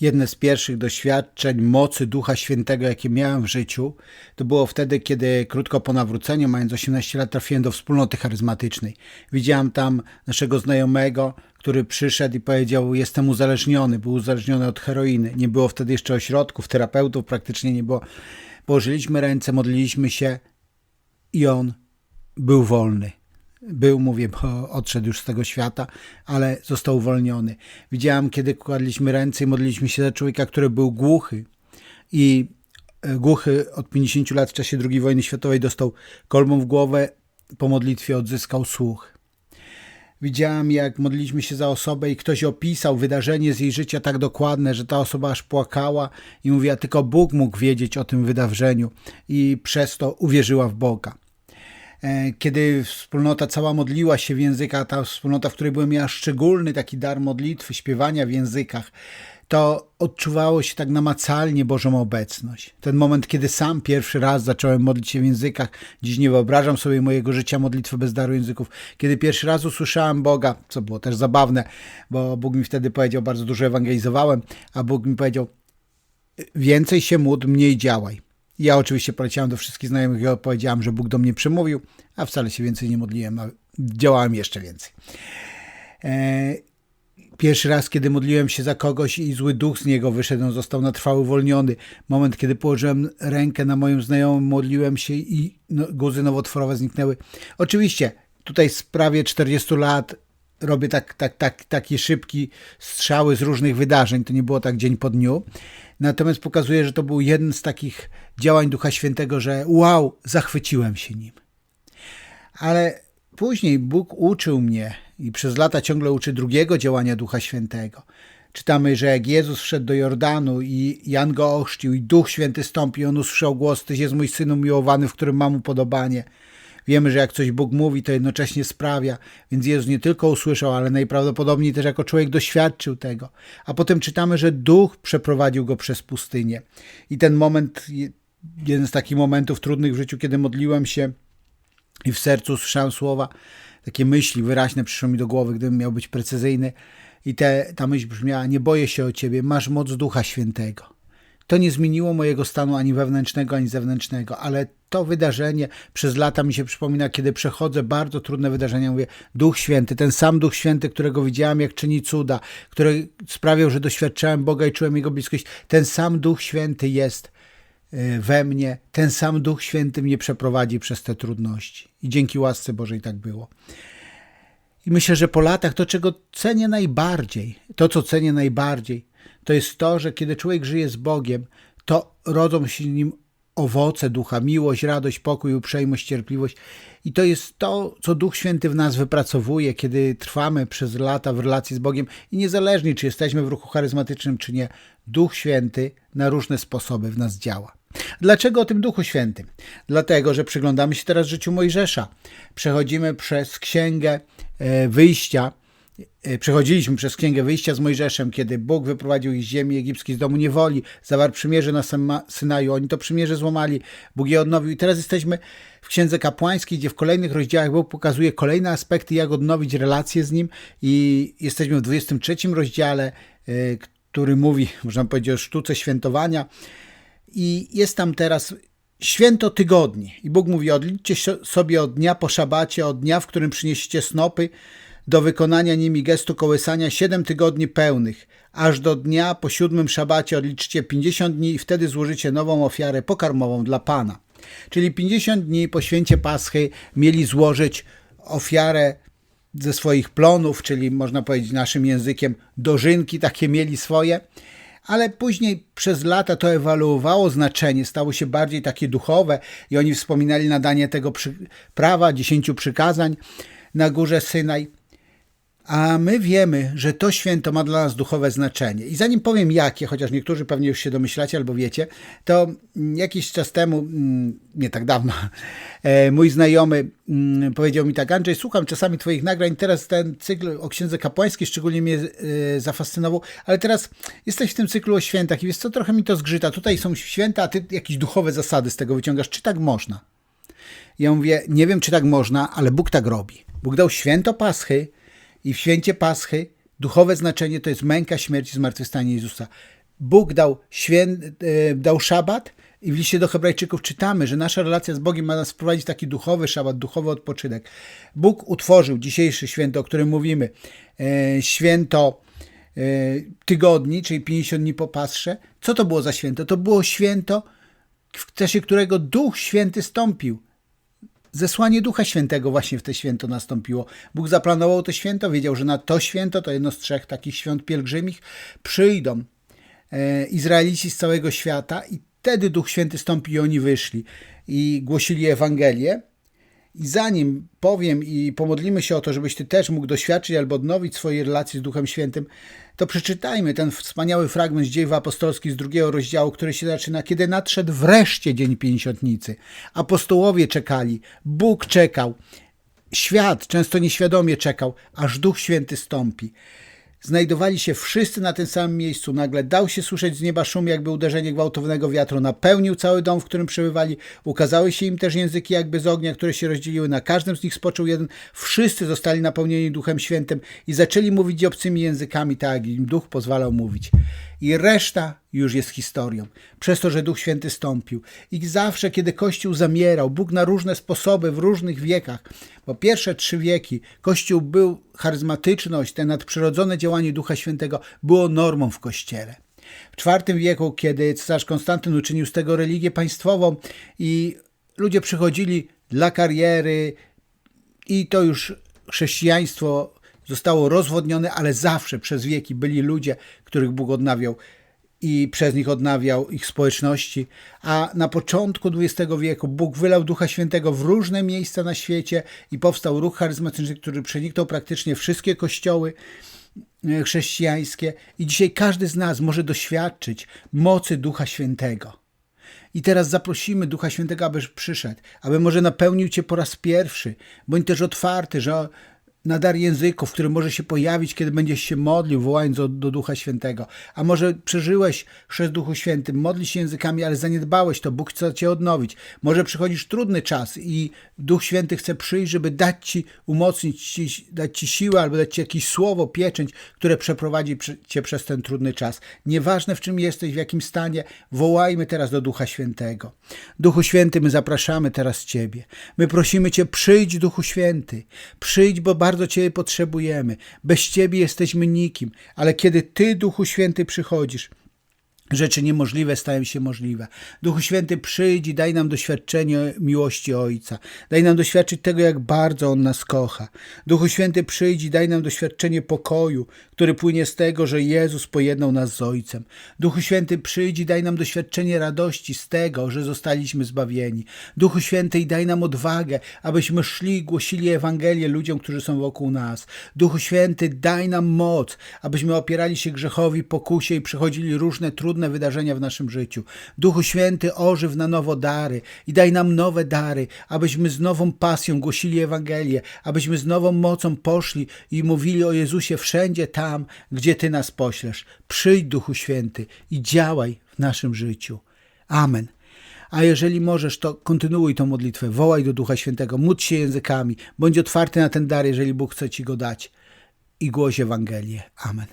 jedne z pierwszych doświadczeń mocy Ducha Świętego, jakie miałem w życiu, to było wtedy, kiedy krótko po nawróceniu, mając 18 lat, trafiłem do wspólnoty charyzmatycznej. Widziałem tam naszego znajomego, który przyszedł i powiedział: Jestem uzależniony, był uzależniony od heroiny. Nie było wtedy jeszcze ośrodków, terapeutów, praktycznie nie było. Położyliśmy ręce, modliliśmy się i on był wolny był, mówię, bo odszedł już z tego świata, ale został uwolniony. Widziałem, kiedy kładliśmy ręce i modliliśmy się za człowieka, który był głuchy i e, głuchy od 50 lat w czasie II wojny światowej dostał kolbą w głowę, po modlitwie odzyskał słuch. Widziałem, jak modliliśmy się za osobę i ktoś opisał wydarzenie z jej życia tak dokładne, że ta osoba aż płakała i mówiła, tylko Bóg mógł wiedzieć o tym wydarzeniu i przez to uwierzyła w Boga. E, kiedy wspólnota cała modliła się w językach, ta wspólnota, w której byłem miała szczególny taki dar modlitwy, śpiewania w językach, to odczuwało się tak namacalnie Bożą obecność. Ten moment, kiedy sam pierwszy raz zacząłem modlić się w językach, dziś nie wyobrażam sobie mojego życia modlitwy bez daru języków. Kiedy pierwszy raz usłyszałem Boga, co było też zabawne, bo Bóg mi wtedy powiedział, bardzo dużo ewangelizowałem, a Bóg mi powiedział, więcej się módl, mniej działaj. Ja oczywiście poleciałem do wszystkich znajomych i opowiedziałem, że Bóg do mnie przemówił, a wcale się więcej nie modliłem, a działałem jeszcze więcej. E, pierwszy raz, kiedy modliłem się za kogoś i zły duch z niego wyszedł, on został na trwały uwolniony. Moment, kiedy położyłem rękę na moim znajomym, modliłem się i no, guzy nowotworowe zniknęły. Oczywiście, tutaj z prawie 40 lat robię tak, tak, tak, takie szybki strzały z różnych wydarzeń. To nie było tak dzień po dniu. Natomiast pokazuje, że to był jeden z takich działań Ducha Świętego, że wow, zachwyciłem się nim. Ale później Bóg uczył mnie i przez lata ciągle uczy drugiego działania Ducha Świętego. Czytamy, że jak Jezus wszedł do Jordanu i Jan go ochrzcił i Duch Święty stąpił, on usłyszał głos, Tyś jest mój Syn umiłowany, w którym mam upodobanie. Wiemy, że jak coś Bóg mówi, to jednocześnie sprawia, więc Jezus nie tylko usłyszał, ale najprawdopodobniej też jako człowiek doświadczył tego. A potem czytamy, że Duch przeprowadził go przez pustynię. I ten moment, jeden z takich momentów trudnych w życiu, kiedy modliłem się i w sercu słyszałem słowa, takie myśli wyraźne przyszły mi do głowy, gdybym miał być precyzyjny. I te, ta myśl brzmiała: Nie boję się o ciebie, masz moc Ducha Świętego. To nie zmieniło mojego stanu ani wewnętrznego, ani zewnętrznego, ale to wydarzenie przez lata mi się przypomina, kiedy przechodzę bardzo trudne wydarzenia. Mówię, Duch Święty, ten sam Duch Święty, którego widziałem, jak czyni cuda, który sprawiał, że doświadczałem Boga i czułem Jego bliskość, ten sam Duch Święty jest e, we mnie, ten sam Duch Święty mnie przeprowadzi przez te trudności. I dzięki łasce Bożej tak było. I myślę, że po latach to, czego cenię najbardziej, to, co cenię najbardziej, to jest to, że kiedy człowiek żyje z Bogiem, to rodzą się nim owoce ducha, miłość, radość, pokój, uprzejmość, cierpliwość. I to jest to, co Duch Święty w nas wypracowuje, kiedy trwamy przez lata w relacji z Bogiem i niezależnie, czy jesteśmy w ruchu charyzmatycznym, czy nie, Duch Święty na różne sposoby w nas działa. Dlaczego o tym Duchu Świętym? Dlatego, że przyglądamy się teraz życiu Mojżesza. Przechodzimy przez Księgę e, Wyjścia, przechodziliśmy przez Księgę Wyjścia z Mojżeszem, kiedy Bóg wyprowadził ich z ziemi egipskiej, z domu niewoli, zawarł przymierze na Synaju. Oni to przymierze złamali, Bóg je odnowił. I teraz jesteśmy w Księdze Kapłańskiej, gdzie w kolejnych rozdziałach Bóg pokazuje kolejne aspekty, jak odnowić relacje z Nim. I jesteśmy w 23 rozdziale, e, który mówi, można powiedzieć, o sztuce świętowania. I jest tam teraz święto tygodni. I Bóg mówi, odliczcie sobie od dnia po szabacie, od dnia, w którym przyniesiecie snopy, do wykonania nimi gestu kołysania siedem tygodni pełnych, aż do dnia po siódmym szabacie odliczcie 50 dni i wtedy złożycie nową ofiarę pokarmową dla Pana. Czyli 50 dni po święcie Paschy mieli złożyć ofiarę ze swoich plonów, czyli można powiedzieć naszym językiem dożynki takie mieli swoje, ale później przez lata to ewaluowało znaczenie, stało się bardziej takie duchowe i oni wspominali nadanie tego przy, prawa, dziesięciu przykazań na górze Synaj a my wiemy, że to święto ma dla nas duchowe znaczenie. I zanim powiem jakie, chociaż niektórzy pewnie już się domyślacie albo wiecie, to jakiś czas temu, mm, nie tak dawno, e, mój znajomy mm, powiedział mi tak, Andrzej, słucham czasami twoich nagrań, teraz ten cykl o księdze kapłańskiej szczególnie mnie e, zafascynował, ale teraz jesteś w tym cyklu o świętach i wiesz co, trochę mi to zgrzyta. Tutaj są święta, a ty jakieś duchowe zasady z tego wyciągasz. Czy tak można? Ja mówię, nie wiem, czy tak można, ale Bóg tak robi. Bóg dał święto Paschy, i w święcie Paschy duchowe znaczenie to jest męka, śmierć i zmartwychwstanie Jezusa. Bóg dał, świę, e, dał szabat i w liście do Hebrajczyków czytamy, że nasza relacja z Bogiem ma nas wprowadzić taki duchowy szabat, duchowy odpoczynek. Bóg utworzył dzisiejsze święto, o którym mówimy, e, święto e, tygodni, czyli 50 dni po Pasrze. Co to było za święto? To było święto, w czasie którego Duch Święty stąpił. Zesłanie Ducha Świętego właśnie w te święto nastąpiło. Bóg zaplanował to święto, wiedział, że na to święto, to jedno z trzech takich świąt pielgrzymich, przyjdą e, Izraelici z całego świata i wtedy Duch Święty stąpił i oni wyszli i głosili Ewangelię. I zanim powiem i pomodlimy się o to, żebyś ty też mógł doświadczyć albo odnowić swojej relacji z Duchem Świętym, to przeczytajmy ten wspaniały fragment z dziejów apostolskich z drugiego rozdziału, który się zaczyna, kiedy nadszedł wreszcie Dzień Pięćdziesiątnicy. Apostołowie czekali, Bóg czekał, świat często nieświadomie czekał, aż Duch Święty stąpi. Znajdowali się wszyscy na tym samym miejscu. Nagle dał się słyszeć z nieba szum, jakby uderzenie gwałtownego wiatru. Napełnił cały dom, w którym przebywali. Ukazały się im też języki jakby z ognia, które się rozdzieliły. Na każdym z nich spoczął jeden. Wszyscy zostali napełnieni Duchem Świętym i zaczęli mówić obcymi językami, tak jak im Duch pozwalał mówić. I reszta już jest historią. Przez to, że Duch Święty stąpił. I zawsze, kiedy Kościół zamierał, Bóg na różne sposoby, w różnych wiekach, bo pierwsze trzy wieki Kościół był charyzmatyczność, te nadprzyrodzone działanie Ducha Świętego było normą w Kościele. W IV wieku, kiedy cesarz Konstantyn uczynił z tego religię państwową i ludzie przychodzili dla kariery i to już chrześcijaństwo zostało rozwodnione, ale zawsze przez wieki byli ludzie, których Bóg odnawiał i przez nich odnawiał ich społeczności. A na początku XX wieku Bóg wylał Ducha Świętego w różne miejsca na świecie i powstał ruch charyzmatyczny, który przeniknął praktycznie wszystkie kościoły e, chrześcijańskie. I dzisiaj każdy z nas może doświadczyć mocy Ducha Świętego. I teraz zaprosimy Ducha Świętego, abyś przyszedł, aby może napełnił Cię po raz pierwszy. Bądź też otwarty, że na dar języków, który może się pojawić, kiedy będziesz się modlił, wołając do, do Ducha Świętego. A może przeżyłeś chrzest Duchu Świętym, modlisz się językami, ale zaniedbałeś to, Bóg chce cię odnowić. Może przychodzisz trudny czas i Duch Święty chce przyjść, żeby dać ci, umocnić ci, dać ci siłę albo dać ci jakieś słowo, pieczęć, które przeprowadzi cię przez ten trudny czas. Nieważne w czym jesteś, w jakim stanie, wołajmy teraz do Ducha Świętego. Duchu Święty, my zapraszamy teraz Ciebie. My prosimy Cię, przyjdź Duchu Święty. Przyjdź, bo bardzo Ciebie potrzebujemy. Bez Ciebie jesteśmy nikim, ale kiedy Ty, Duchu Święty, przychodzisz, Rzeczy niemożliwe stają się możliwe. Duchu Święty, przyjdź i daj nam doświadczenie miłości Ojca. Daj nam doświadczyć tego, jak bardzo On nas kocha. Duchu Święty, przyjdź i daj nam doświadczenie pokoju, który płynie z tego, że Jezus pojednał nas z Ojcem. Duchu Święty, przyjdź i daj nam doświadczenie radości z tego, że zostaliśmy zbawieni. Duchu Święty, daj nam odwagę, abyśmy szli głosili Ewangelię ludziom, którzy są wokół nas. Duchu Święty, daj nam moc, abyśmy opierali się grzechowi, pokusie i przechodzili różne trudne wydarzenia w naszym życiu. Duchu Święty, ożyw na nowo dary i daj nam nowe dary, abyśmy z nową pasją głosili Ewangelię, abyśmy z nową mocą poszli i mówili o Jezusie wszędzie tam, gdzie Ty nas poślesz. Przyjdź, Duchu Święty, i działaj w naszym życiu. Amen. A jeżeli możesz, to kontynuuj tą modlitwę, wołaj do Ducha Świętego, módl się językami, bądź otwarty na ten dar, jeżeli Bóg chce Ci go dać i głoś Ewangelię. Amen.